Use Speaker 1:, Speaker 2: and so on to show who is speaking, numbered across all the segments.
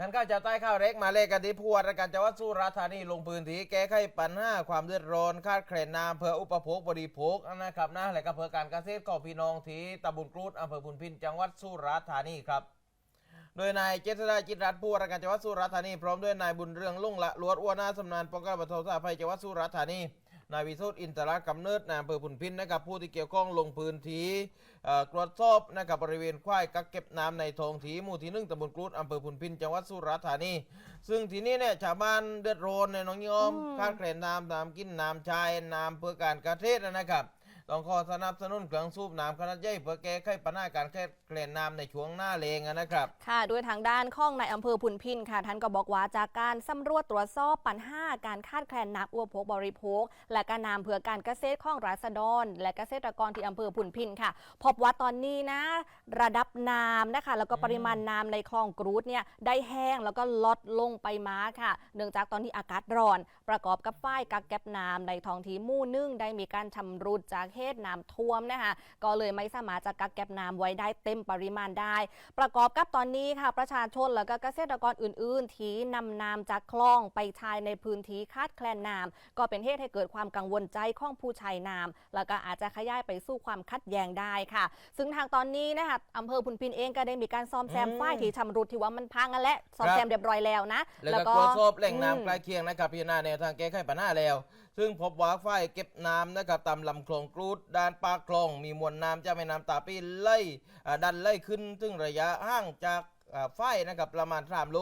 Speaker 1: ท่านข้าเจ้าใต้ข้าวเล็กมาเลกันที่ผู้ว่าราชการจังหวัดสุราษฎร์ธานีลงพื้นที่แก้ไขปัญหาความเดือดร้อนขาดแคลนน้ำเพื่ออุปโภคบริโภคนะครับนะและก็เพื่อการเกษตรของพี่น้องที่ตำบลกรูดอำเภอพุนพินจังหวัดสุราษฎร์ธานีครับโดยนายเจษฎาจิตรัตน์ผู้ว่าราชการจังหวัดสุราษฎร์ธานีพร้อมด้วยนายบุญเรืองลุ่งละลวดอ้วนหน้าสำนานป้องกันบรรเทาสาภัยจังหวัดสุราษฎร์ธานี นายวิสุทธิ์อินทรกำเนิดนายอำเภอพุนพินนะครับผู้ที่เกี่ยวข้องลงพื้นที่เอ่อตรวจสอบนะครับบริเวณควายกักเก็บน้ำในทองถีหมู่ที่หนึ่งตำบลกรูดอำเภอพุนพินจังหวัดสุราษฎร์ธานี ซึ่งทีนี้เนี่ยชาวบ้านเดือดร้อนในน้องยอม
Speaker 2: อืม
Speaker 1: ขาดแคลนน้ำน้ำกินน้ำใช้น้ำเพื่อการเกษตรนะครับ ต้องขอสนับสนุนเครื่องสูบน้ำขนาดใหญ่เพื่อแก้ไขปัญหาการแคลนน้ำในช่วงหน้าแล้งนะครับ
Speaker 2: ค่ะด้วยทางด้านข้องในอำเภอพุนพินค่ะ ท่านก็บอกว่าจากการสำรวจตรวจสอบปัญหาการขาดแคลนน้ำอุปโภคบริโภค และการน้ำเพื่อการเกษตรของราษฎร และเกษตรกรที่อำเภอพุนพินค่ะ พบว่าตอนนี้นะ ระดับน้ำนะคะ แล้วก็ปริมาณน้ำในคลองกรูดเนี่ยได้แห้งแล้วก็ลดลงไปมาค่ะ เนื่องจากตอนนี้อากาศร้อน ประกอบกับฝ้ายกักเก็บน้ำในท้องที่มู่นึ่งได้มีการชำรุดจากเหตุน้ำท่วมนะคะก็เลยไม่สามารถจะกักเก็บน้ำไว้ได้เต็มปริมาณได้ ประกอบกับตอนนี้ค่ะ ประชาชนแล้วก็เกษตรกรอื่น ๆ ที่นำน้ำจากคลองไปใช้ในพื้นที่คาดแคลนน้ำก็เป็นเหตุให้เกิดความกังวลใจของผู้ใช้น้ำแล้วก็อาจจะขยายไปสู่ความขัดแย้งได้ค่ะ ซึ่งทางตอนนี้นะคะอำเภอพุนพินเองก็ได้มีการซ่อมแซม
Speaker 1: อืม
Speaker 2: ฝ้ายที่ชำรุดที่ว่ามันพังกันและซ่อมแซมเรียบร้อยแล้วนะ
Speaker 1: แล้วก็ตรวจสอบแหล่งน้ำใกล้เคียงนะครับพิจารณาแนวทางแก้ไขปัญหาแล้ว ซึ่งพบว่าฝ้ายเก็บน้ำนะครับตามลำคลองกูดด้านปากคลอง มีมวลน้ำจาแม่น้ำตาปีไล่อ่าดันไล่ขึ้นถึงระยะห่างจากอ่าฝ้ายนะครับประมาณ3โล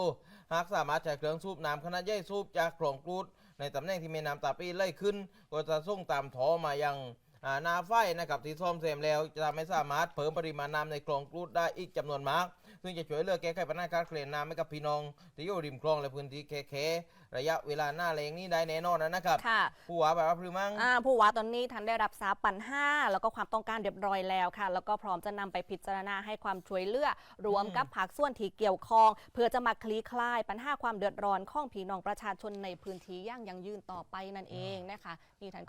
Speaker 1: หากสามารถใช้เครื่องสูบน้ำขนาดใหญ่สูบจากคลองกรูด ในตำแหน่งที่แม่น้ำตาปีไล่ขึ้น ก็จะส่งตามท่อมายังอ่านาฝ้ายนะครับที่ซ่อมแซมแล้วจะทำให้สามารถเพิ่มปริมาณน้ำในคลองกรูดได้อีกจำนวนมาก ซึ่งจะช่วยเหลือแก้ไขปัญหาการเคลียร์น้ำให้กับพี่น้อง ที่อยู่ริมคลองและพื้นที่แค่ๆระยะเวลาหน้าแรงนี้ได้แน่นอนนะครับ
Speaker 2: ค่ะ
Speaker 1: ผู้ว่าแบบว่าพรือมั้ง
Speaker 2: อ่าผู้ว่าตอนนี้ท่านได้รับทราบปัญหาแล้วก็ความต้องการเรียบร้อยแล้วค่ะ แล้วก็พร้อมจะนำไปพิจารณาให้ความช่วยเหลือรวมกับภาคส่วนที่เกี่ยวข้อง เพื่อจะมาคลี่คลายปัญหาความเดือดร้อนของพี่น้องประชาชนในพื้นที่อย่างยั่งยืนต่อไปนั่นเองนะคะนี่ท่าน